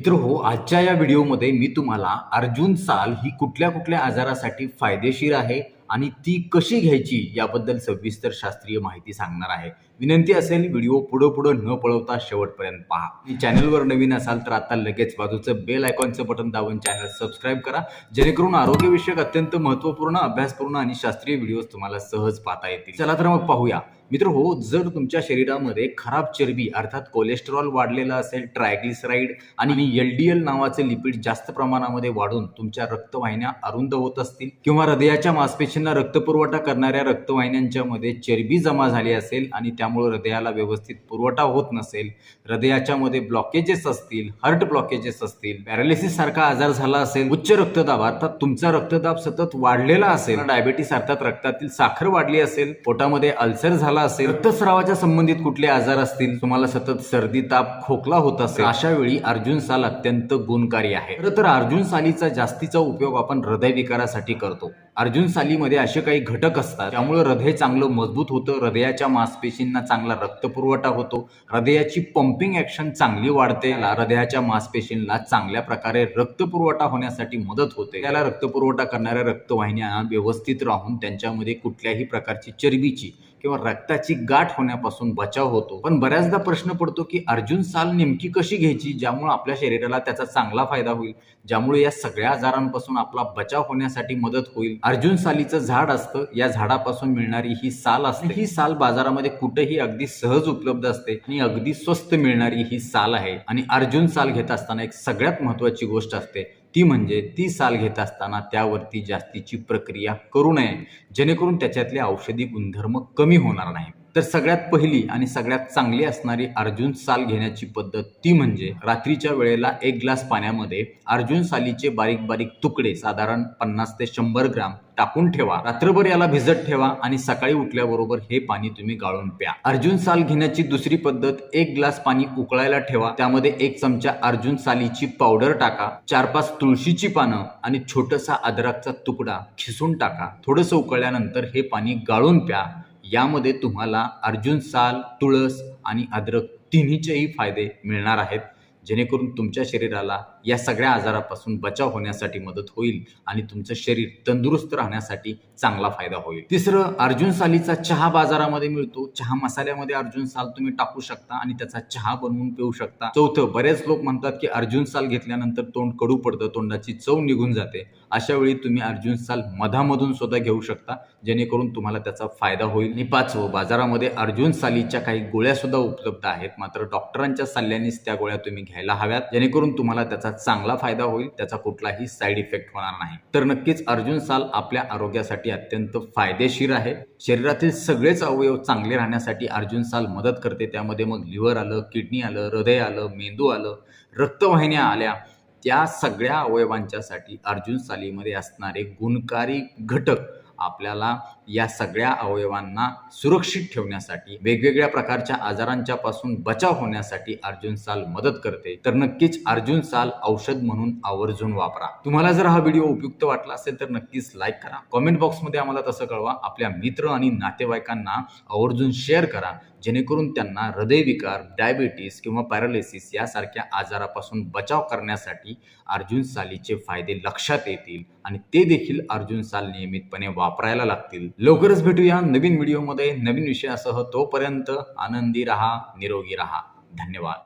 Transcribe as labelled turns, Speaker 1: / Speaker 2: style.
Speaker 1: मित्र हो आजच्या या व्हिडिओमध्ये मी तुम्हाला अर्जुन साल ही कुठल्या कुठल्या आजारासाठी फायदेशीर आहे आणि ती कशी घ्यायची याबद्दल सविस्तर शास्त्रीय माहिती सांगणार आहे. विनंती असेल व्हिडिओ पुढं पुढं न पळवता शेवटपर्यंत पहा. आणि चॅनलवर नवीन असाल तर आता लगेच बाजूचं बेल आयकॉनचं बटन दाबून चॅनल सबस्क्राईब करा. जेणेकरून आरोग्यविषयक अत्यंत महत्त्वपूर्ण अभ्यासपूर्ण आणि शास्त्रीय व्हिडिओज तुम्हाला सहज पाहता येतील. चला तर मग पाहूया. मित्र हो जर तुमच्या शरीरामध्ये खराब चरबी अर्थात कोलेस्टेरॉल वाढलेलं असेल ट्रायग्लिसराईड आणि एल डी एल नावाचे लिपिड जास्त प्रमाणामध्ये वाढून तुमच्या रक्तवाहिन्या अरुंद होत असतील किंवा हृदयाच्या मांसपेशींना रक्तपुरवठा करणाऱ्या रक्तवाहिन्यांच्या मध्ये चरबी जमा झाली असेल आणि त्यामुळे हृदयाला व्यवस्थित पुरवठा होत नसेल हृदयाच्या मध्ये ब्लॉकेजेस असतील हार्ट ब्लॉकेजेस असतील पॅरालिसिस सारखा आजार झाला असेल उच्च रक्तदाब अर्थात तुमचा रक्तदाब सतत वाढलेला असेल डायबेटीस अर्थात रक्तातील साखर वाढली असेल पोटामध्ये अल्सर झाला असेल रक्तस्रावाच्या संबंधित कुठले आजार असतील तुम्हाला सतत सर्दी ताप खोकला होत असेल अशा वेळी अर्जुन साल अत्यंत गुणकारी आहे. खरं तर अर्जुन सालीचा जास्तीचा उपयोग आपण हृदयविकारासाठी करतो. अर्जुन सालीमध्ये असे काही घटक असतात त्यामुळे हृदय चांगलं मजबूत होतं हृदयाच्या मांसपेशींना चांगला रक्तपुरवठा होतो हृदयाची पंपिंग ऍक्शन चांगली वाढते याला हृदयाच्या मांसपेशींना चांगल्या प्रकारे रक्तपुरवठा होण्यासाठी मदत होते. त्याला रक्तपुरवठा करणाऱ्या रक्तवाहिन्या व्यवस्थित राहून त्यांच्यामध्ये कुठल्याही प्रकारची चरबीची किंवा रक्ताची गाठ होण्यापासून बचाव होतो. पण बऱ्याचदा प्रश्न पडतो की अर्जुन साल नेमकी कशी घ्यायची ज्यामुळे आपल्या शरीराला त्याचा चांगला फायदा होईल ज्यामुळे या सगळ्या आजारांपासून आपला बचाव होण्यासाठी मदत होईल. अर्जुन सालीचं झाड असतं या झाडापासून मिळणारी ही साल असते. ही साल बाजारामध्ये कुठेही अगदी सहज उपलब्ध असते आणि अगदी स्वस्त मिळणारी ही साल आहे. आणि अर्जुन साल घेत असताना एक सगळ्यात महत्वाची गोष्ट असते ती म्हणजे ती साल घेत असताना त्यावरती जास्तीची प्रक्रिया करू नये जेणेकरून त्याच्यातले औषधी गुणधर्म कमी होणार नाही तर सगळ्यात पहिली आणि सगळ्यात चांगली असणारी अर्जुन साल घेण्याची पद्धत ती म्हणजे रात्रीच्या वेळेला एक ग्लास पाण्यामध्ये अर्जुन सालीचे बारीक बारीक तुकडे साधारण पन्नास ते शंभर ग्राम टाकून ठेवा. रात्रभर याला भिजत ठेवा आणि सकाळी उठल्याबरोबर हे पाणी तुम्ही गाळून प्या. अर्जुन साल घेण्याची दुसरी पद्धत एक ग्लास पाणी उकळायला ठेवा. त्यामध्ये एक चमचा अर्जुन सालीची पावडर टाका. चार पाच तुळशीची पानं आणि छोटासा अद्रकचा तुकडा खिसून टाका. थोडंसं उकळल्यानंतर हे पाणी गाळून प्या. यामध्ये तुम्हाला अर्जुन साल तुळस आणि अद्रक तिन्हीचेही फायदे मिळणार आहेत जेणेकरून तुमच्या शरीराला या सगळ्या आजारापासून बचाव होण्यासाठी मदत होईल आणि तुमचं शरीर तंदुरुस्त राहण्यासाठी चांगला फायदा होईल. तिसरं अर्जुन सालीचा चहा बाजारामध्ये मिळतो. चहा मसाल्यामध्ये अर्जुन साल तुम्ही टाकू शकता आणि त्याचा चहा बनवून पिऊ शकता. चौथं बरेच लोक म्हणतात की अर्जुन साल घेतल्यानंतर तोंड कडू पडतं तोंडाची चव निघून जाते. अशा वेळी तुम्ही अर्जुन साल मधामधून सुद्धा घेऊ शकता जेणेकरून तुम्हाला त्याचा फायदा होईल. आणि पाचवं बाजारामध्ये अर्जुन सालीच्या काही गोळ्या सुद्धा उपलब्ध आहेत. मात्र डॉक्टरांच्या सल्ल्यानेच त्या गोळ्या तुम्ही घ्यायला हव्यात जेणेकरून तुम्हाला त्याचा चांगला फायदा होईल त्याचा कुठलाही साईड इफेक्ट होणार नाही. तर नक्कीच अर्जुन साल आपल्या आरोग्यासाठी अत्यंत फायदेशीर आहे. शरीरातील सगळेच अवयव चांगले राहण्यासाठी अर्जुन साल मदत करते. त्यामध्ये मग लिव्हर आलं किडनी आलं हृदय आलं मेंदू आलं रक्तवाहिन्या आल्या. त्या सगळ्या अवयवांच्यासाठी अर्जुन सालीमध्ये असणारे गुणकारी घटक आपल्याला या सगळ्या अवयवांना सुरक्षित ठेवण्यासाठी वेगवेगळ्या प्रकारच्या आजारांच्या पासून बचाव होण्यासाठी अर्जुन साल मदत करते. तर नक्कीच अर्जुन साल औषध म्हणून आवर्जून वापरा. तुम्हाला जर हा व्हिडिओ उपयुक्त वाटला असेल तर नक्कीच लाईक करा. कॉमेंट बॉक्समध्ये आम्हाला तसं कळवा. आपल्या मित्र आणि नातेवाईकांना आवर्जून शेअर करा. जेणेकरून त्यांना हृदयविकार डायबिटीस किंवा पॅरालिसिस यासारख्या आजारापासून बचाव करण्यासाठी अर्जुन सालीचे फायदे लक्षात येतील आणि ते देखील अर्जुन साल नियमितपणे वापरायला लागतील. लवकरच भेटूया नवीन व्हिडिओमध्ये नवीन विषयासह तोपर्यंत आनंदी रहा निरोगी रहा. धन्यवाद.